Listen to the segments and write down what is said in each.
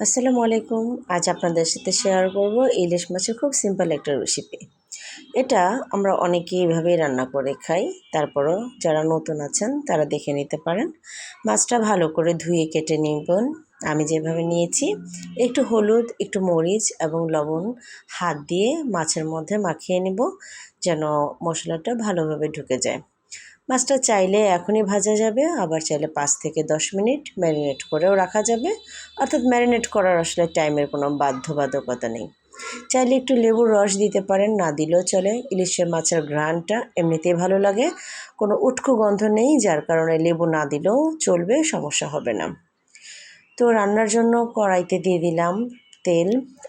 আসসালামু আলাইকুম। আজ আপনাদের সাথে শেয়ার করব ইলিশ মাছের খুব সিম্পল একটা রেসিপি এটা আমরা অনেকেই এভাবেই রান্না করে খাই। তারপরও যারা নতুন আছেন, তারা দেখে নিতে পারেন। মাছটা ভালো করে ধুয়ে কেটে নিবেন। আমি যেভাবে নিয়েছি, একটু হলুদ, একটু মরিচ এবং লবণ হাত দিয়ে মাছের মধ্যে মাখিয়ে নিব, যেন মশলাটা ভালোভাবে ঢুকে যায়। মাছটা চাইলে এখনই ভাজা যাবে, আবার চাইলে পাঁচ থেকে দশ মিনিট ম্যারিনেট করেও রাখা যাবে। অর্থাৎ ম্যারিনেট করার আসলে টাইমের কোনো বাধ্যবাধকতা নেই। চাইলে একটু লেবুর রস দিতে পারেন, না দিলেও চলে। ইলিশের মাছের ঘ্রাণটা এমনিতেই ভালো লাগে। কোনো উটকো গন্ধ নেই, যার কারণে লেবু না দিলেও চলবে, সমস্যা হবে না। তো রান্নার জন্য কড়াইতে দিয়ে দিলাম তেল।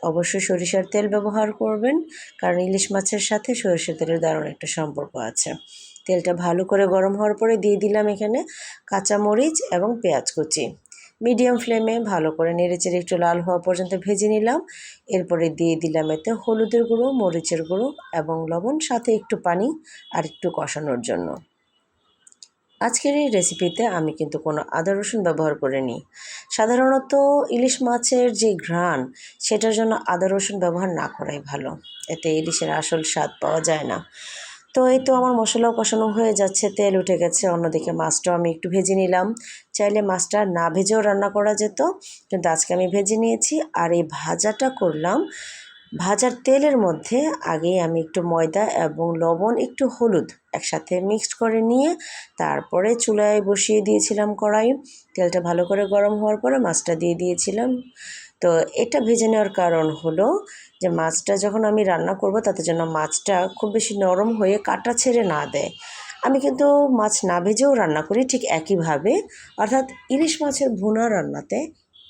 অবশ্যই সরিষার তেল ব্যবহার করবেন, কারণ ইলিশ মাছের সাথে সরিষার তেলের দারুণ একটা সম্পর্ক আছে। তেলটা ভালো করে গরম হওয়ার পরে দিয়ে দিলাম এখানে কাঁচামরিচ এবং পেঁয়াজ কুচি। মিডিয়াম ফ্লেমে ভালো করে নেড়েচেড়ে একটু লাল হওয়া পর্যন্ত ভেজে নিলাম। এরপরে দিয়ে দিলাম এতে হলুদের গুঁড়ো, মরিচের গুঁড়ো এবং লবণ, সাথে একটু পানি আর একটু কষানোর জন্য। আজকের এই রেসিপিতে আমি কিন্তু কোনো আদা রসুন ব্যবহার করিনি। সাধারণত ইলিশ মাছের যে ঘ্রাণ, সেটার জন্য আদা রসুন ব্যবহার না করাই ভালো। এতে ইলিশের আসল স্বাদ পাওয়া যায় না। তো এই তো আমার মশলাও কষানো হয়ে যাচ্ছে, তেল উঠে গেছে। অন্যদিকে মাছটাও আমি একটু ভেজে নিলাম। চাইলে মাছটা না ভেজেও রান্না করা যেত, কিন্তু আজকে আমি ভেজে নিয়েছি। আর এই ভাজাটা করলাম, ভাজার তেলের মধ্যে আগেই আমি একটু ময়দা এবং লবণ, একটু হলুদ একসাথে মিক্সড করে নিয়ে তারপরে চুলায় বসিয়ে দিয়েছিলাম কড়াই। তেলটা ভালো করে গরম হওয়ার পরে মাছটা দিয়ে দিয়েছিলাম। তো এটা ভেজে নেওয়ার কারণ হলো যে মাছটা যখন আমি রান্না করব তাতে যেন মাছটা খুব বেশি নরম হয়ে কাটা ছেড়ে না দেয়। আমি কিন্তু মাছ না ভেজেও রান্না করি ঠিক একইভাবে। অর্থাৎ ইলিশ মাছের ভুনা রান্নাতে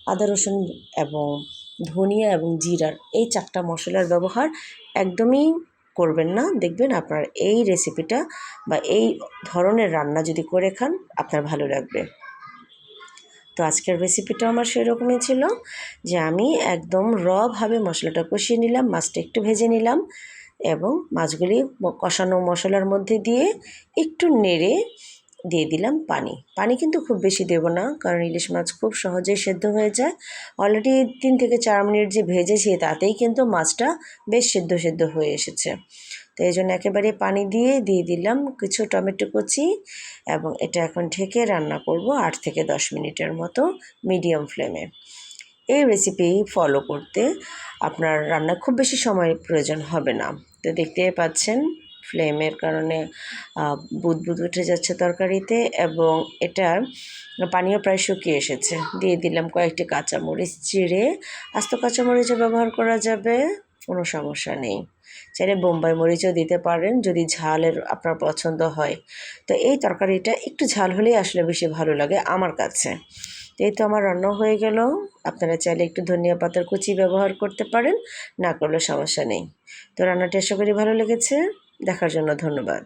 আদা, রসুন এবং ধনিয়া এবং জিরার এই চারটা মশলার ব্যবহার একদমই করবেন না। দেখবেন আপনার এই রেসিপিটা বা এই ধরনের রান্না যদি করে খান আপনার ভালো লাগবে। তো আজকের রেসিপিটা আমার সেরকমই ছিল যে আমি একদম রভাবে মশলাটা কষিয়ে নিলাম, মাছটা একটু ভেজে নিলাম এবং মাছগুলি কষানো মশলার মধ্যে দিয়ে একটু নেড়ে দিয়ে দিলাম পানি। পানি কিন্তু খুব বেশি দেব না কারণ ইলিশ মাছ খুব সহজেই সেদ্ধ হয়ে যায়। অলরেডি তিন থেকে চার মিনিট যে ভেজেছি তাতেই কিন্তু মাছটা বেশ সেদ্ধ সেদ্ধ হয়ে এসেছে। তো এই জন্য একেবারে পানি দিয়ে দিয়ে দিলাম কিছু টমেটো কুচি এবং এটা এখন ঢেকে রান্না করব আট থেকে দশ মিনিটের মতো মিডিয়াম ফ্লেমে। এই রেসিপি ফলো করতে আপনার রান্না খুব বেশি সময় প্রয়োজন হবে না। তো দেখতেই পাচ্ছেন ফ্লেমের কারণে বুদবুদ উঠে যাচ্ছে তরকারিতে এবং এটা পানিও প্রায় শুকিয়ে এসেছে। দিয়ে দিলাম কয়েকটি কাঁচামরিচ চিড়ে আস্ত কাঁচামরিচও ব্যবহার করা যাবে। কোনো সমস্যা নেই। চাইলে বোম্বাই মরিচও দিতে পারেন যদি ঝালের আপনার পছন্দ হয়। তো এই তরকারিটা একটু ঝাল হলেই আসলে বেশি ভালো লাগে আমার কাছে। এই তো আমার রান্না হয়ে গেল। আপনারা চাইলে একটু ধনিয়া পাতার কুচি ব্যবহার করতে পারেন, না করলে সমস্যা নেই। তো রান্নাটি আশা করি ভালো লেগেছে। দেখার জন্য ধন্যবাদ।